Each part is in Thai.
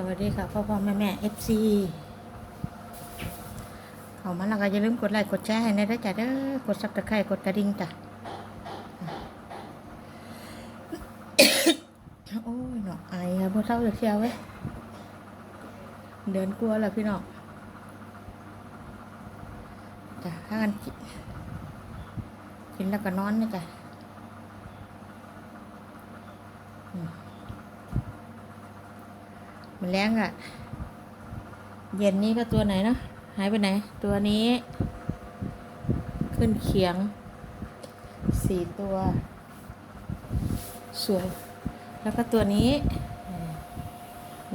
สวัสดีค่ะพ่อพ่อแม่แม่เอฟซีเขามาแล้วก็อย่าลืมกดไลค์กดแชร์ให้ในด้วยจ้ะเด้อกดซับตะไคร้กดกระดิ่งจ้ะโอ้ยหนอกไอครับพวกเศร้าจะเชียวเว้ยเดินกลัวแล้วพี่น้องจ้ะถ้ากันกินกินแล้วก็นอนนะจ้ะอืมมัน แรงอะ เย็นนี้ก็ตัวไหนเนาะหายไปไหน ตัวนี้ ขึ้นเขียงสี่ตัว สวย แล้วก็ตัวนี้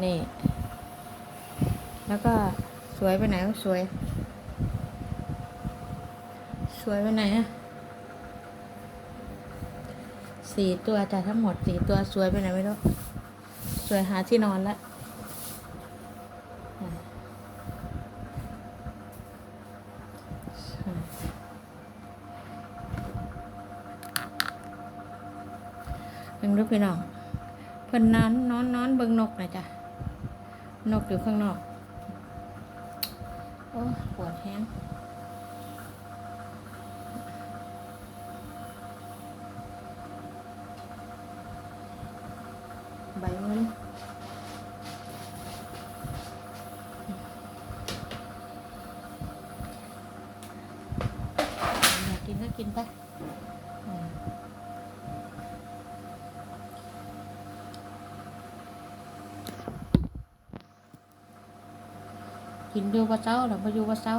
นี่ แล้วก็สวยไปไหนก็สวย สวยไปไหนอะสี่ตัวจ้ะทั้งหมดสี่ตัวสวยไปไหนไม่รู้สวยหาที่นอนแล้ว ยังรูพี่น้องเพิ่นนอนนอนนอนเบิ่งนกนะจ๊ะนกอยู่ข้างนอก โอ้ปวดแห้งใบมันอยากกินก็กินไป กินอยู่ว่าเช้าหรือไม่อยู่ว่าเช้า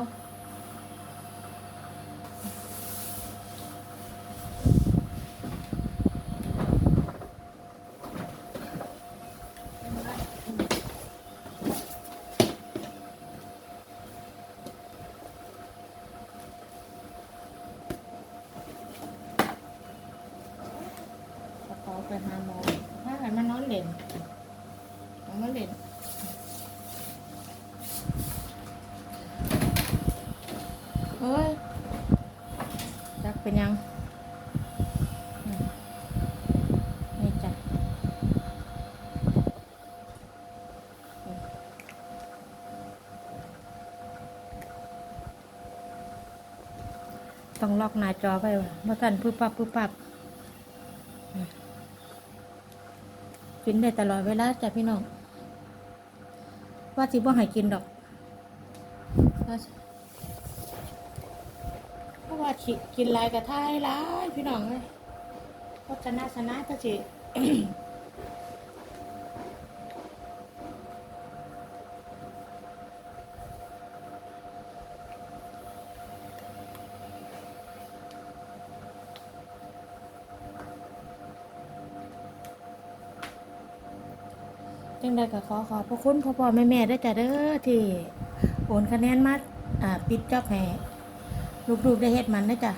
จะขอไปหาหมอถ้าใครมานอนเล่นเอามาเล่น เฮ้ยจักเป็นยังอืมนี่จ้ะต้องล็อกหน้าจอไปเมื่อกันปึ๊บปับปึ๊บปับกินได้ตลอดเวลาจ้ะพี่น้องว่าสิบ่ให้กินดอก ราะว่ากินลายกระทายหลายพี่น้องเลยก็ชนะชนะก็สิจังใดก็ขอขอบพระคุณพ่อพ่อแม่แม่ด้จ้ะเด้อที่โอนคะแนนมาอ่าปิดจอบให้ ลูกๆได้เฮ็ดมันนะจ๊ะ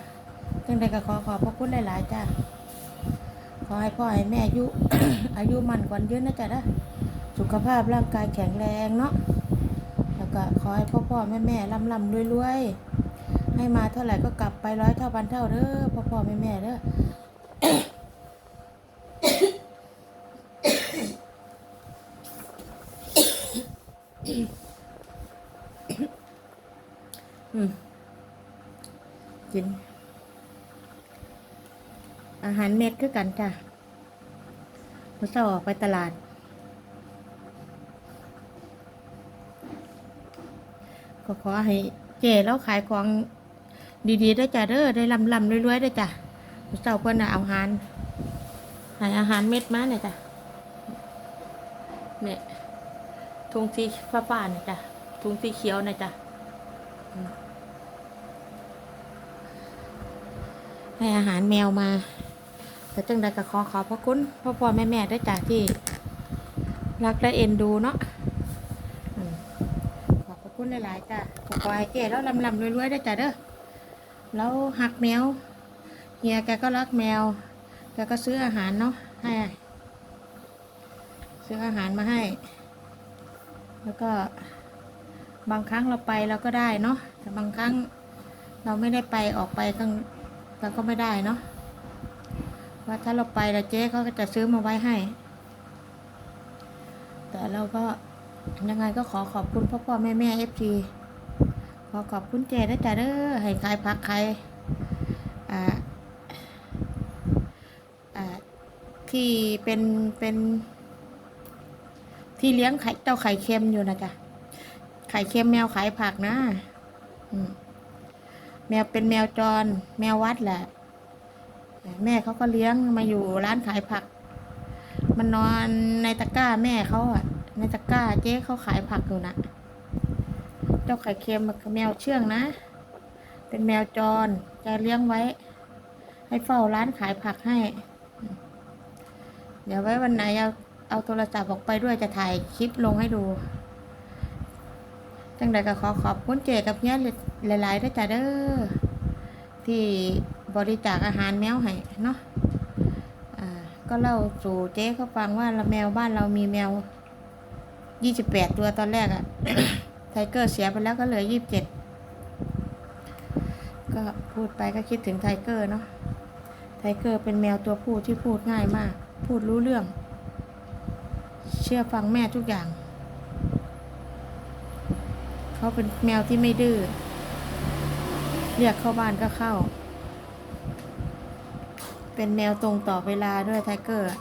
จังใดก็ขอขอบพระคุณหลายๆจ้ะขอให้พ่อให้แม่อายุ อายุมันกว่ายืนนะจ๊ะนะสุขภาพร่างกายแข็งแรงเนาะแล้วก็ขอให้พ่อพ่อแม่แม่ร่ำร่ำรวยๆให้มาเท่าไหร่ก็กลับไปร้อยเท่าพันเท่าเด้อพ่อพ่อแม่แม่เด้ออืม กิน อาหารเม็ดคือกันจ้ะมื่อเช้าออกไปตลาด ก็ขอให้เจแล้วขายของดีๆได้จ้ะเด้อได้ลำลำรวยๆได้จ้ะมื่อเช้าเพิ่นน่ะเอาอาหารให้อาหารเม็ดมาเนี่ยจ้ะเนี่ยทุงสีฟ้าๆเนี่ยจ้ะทุงสีเขียวเนี่ยจ้ะ ให้อาหารแมวมาแต่จังใดก็ขอขอบพระคุณพ่อพ่อแม่แม่ด้วยจ้ะที่ รักและเอ็นดูเนาะขอบพระคุณหลายๆจ้ะขอขอให้เจ๊แล้วลำลำรวยๆได้จ้ะเด้อแล้วหักแมวเฮียแกก็รักแมวแกก็ซื้ออาหารเนาะให้ซื้ออาหารมาให้ แล้วก็บางครั้งเราไปเราก็ได้เนาะแต่บางครั้งเราไม่ได้ไปออกไปข้าง เราก็ไม่ได้เนาะว่าถ้าเราไปแล้วเจ๊เขาก็จะซื้อมาไว้ให้ แต่เราก็ยังไงก็ขอขอบคุณพ่อพ่อแม่แม่เอฟซีขอขอบคุณเจนะจ๊ะเด้อให้ขายพักใครอ่าอ่าที่เป็นเป็นที่เลี้ยงไข่เจ้าไข่เค็มอยู่นะจ๊ะ ไข่เค็มแมวขายผักนะ อืม แมวเป็นแมวจร แมววัดแหละ แม่เขาก็เลี้ยงมาอยู่ร้านขายผัก มันนอนในตะกร้าแม่เขาอะในตะกร้าเจ๊เขาขายผักอยู่นะเจ้าไข่เค็มมันแมวเชื่องนะ เป็นแมวจรจะเลี้ยงไว้ ให้เฝ้าร้านขายผักให้ เดี๋ยวไว้วันไหนเอาเอาโทรศัพท์ออกไปด้วยจะถ่ายคลิปลงให้ดูจังใดก็ขอขอบคุณเจกับเนี้ย หลายๆด้วยจ้ะเด้อที่บริจาคอาหารแมวให้เนาะก็เล่าสู่เจ๊เขาฟังว่าเราแมวบ้านเรามีแมวยี่สิบแปดตัวตอนแรกอะไทเกอร์เสียไปแล้วก็เหลือยี่สิบเจ็ดก็พูดไปก็คิดถึงไทเกอร์เนาะไทเกอร์เป็นแมวตัวผู้ที่พูดง่ายมาก พูดรู้เรื่อง เชื่อฟังแม่ทุกอย่าง เขาเป็นแมวที่ไม่ดื้อ เรียกเข้าบ้านก็เข้า เป็นแมวตรงต่อเวลาด้วยไทเกอร์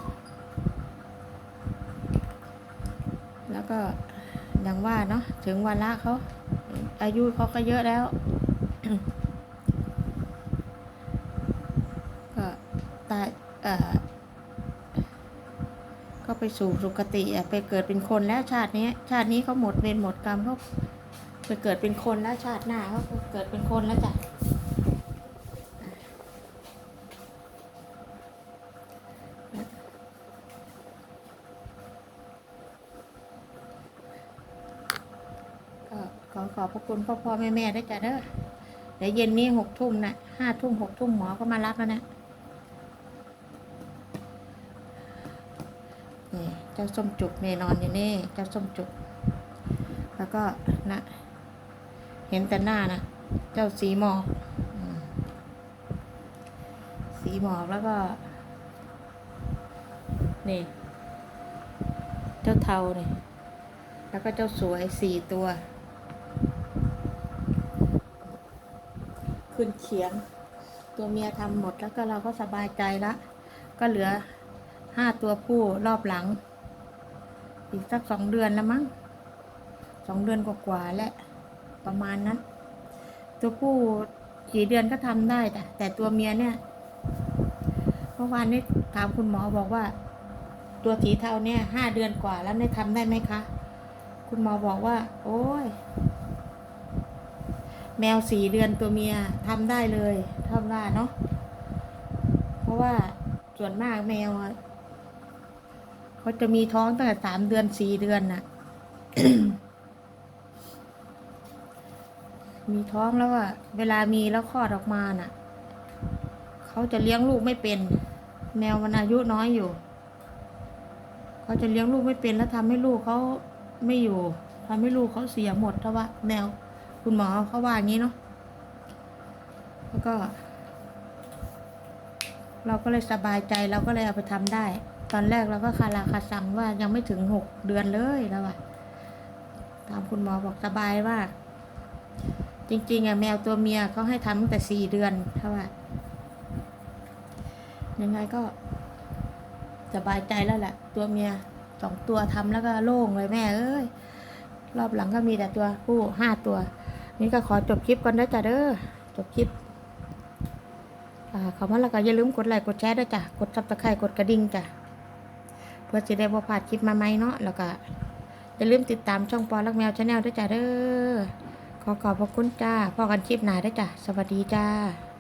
แล้วก็อย่างว่าเนาะถึงวันละเขา อายุเขาก็เยอะแล้ว ก็ตายเอ่อก็ไปสู่สุคติไปเกิดเป็นคนแล้วชาตินี้ ชาตินี้เขาหมดเวรหมดกรรมเขา ไปเกิดเป็นคนแล้วชาติหน้าเขาเกิดเป็นคนแล้วจ้ะก็ขอขอบพระคุณพ่อพ่อแม่แม่ด้วยจ้ะเด้อเดี๋ยวเย็นนี้หกทุ่มนะห้าทุ่มหกทุ่มหมอก็มารับแล้วนะนี่เจ้าส้มจุกเนนอนอยู่นี่ เจ้าส้มจุก แล้วก็นะ ห็นแต่หน้านะ เจ้าสีหมอกสีหมอกแล้วก็ นี่ เจ้าเทาเนี่ยแล้วก็เจ้าสวยสี่ตัว ขึ้นเขียง ตัวเมียทำหมดแล้วก็เราก็สบายใจละ ก็เหลือห้าตัวผู้รอบหลัง อีกสักสองเดือนแล้วมั้งสองเดือนกว่าๆและ ประมาณนั้น ตัวผู้กี่เดือนก็ทำได้แต่แต่ตัวเมียเนี่ยเมื่อวานนี้ถามคุณหมอบอกว่า ตัวสีเทาเนี่ยห้าเดือนกว่าแล้วได้ทำได้ไหมคะ คุณหมอบอกว่า โอ้ย แมวสี่เดือนตัวเมียทำได้เลยทำได้เนาะเพราะว่าส่วนมากแมวเขาจะมีท้องตั้งแต่สามเดือนสี่เดือนน่ะ มีท้องแล้วอะเวลามีแล้วคลอดออกมาน่ะ เขาจะเลี้ยงลูกไม่เป็น แมวมันอายุน้อยอยู่ เขาจะเลี้ยงลูกไม่เป็นแล้วทำให้ลูกเขาไม่อยู่ทำให้ลูกเขาเสียหมดเพราะว่าแมวคุณหมอเขาว่าอย่างนี้เนาะแล้วก็ เราก็เลยสบายใจเราก็เลยเอาไปทำได้ ตอนแรกเราก็คาราคาซังว่ายังไม่ถึงหกเดือนเลยแล้วอะตามคุณหมอบอกสบายมาก จริงๆอะแมวตัวเมียเขาให้ทำตั้งแต่สี่เดือนเท่าว่ายังไงก็สบายใจแล้วแหละ ตัวเมียสองตัวทำแล้วก็โล่งเลยแม่เอ้ยรอบหลังก็มีแต่ตัวผู้ห้าตัว นี่ก็ขอจบคลิปก่อนนะจ้ะเด้อจบคลิปอ่าขอมาแล้วก็อย่าลืมกดไลค์กดแชร์ด้วยจ้ะกดซับสไครต์กดกระดิ่งจ้ะเพื่อจะได้บ่พลาดคลิปมาใหม่เนาะแล้วก็อย่าลืมติดตามช่องปอลักแมวชาแนลด้วยจ้ะเด้อ ขอขอบพระคุณจ้าพอกันคลิปหนาได้จ้ะ สวัสดีจ้า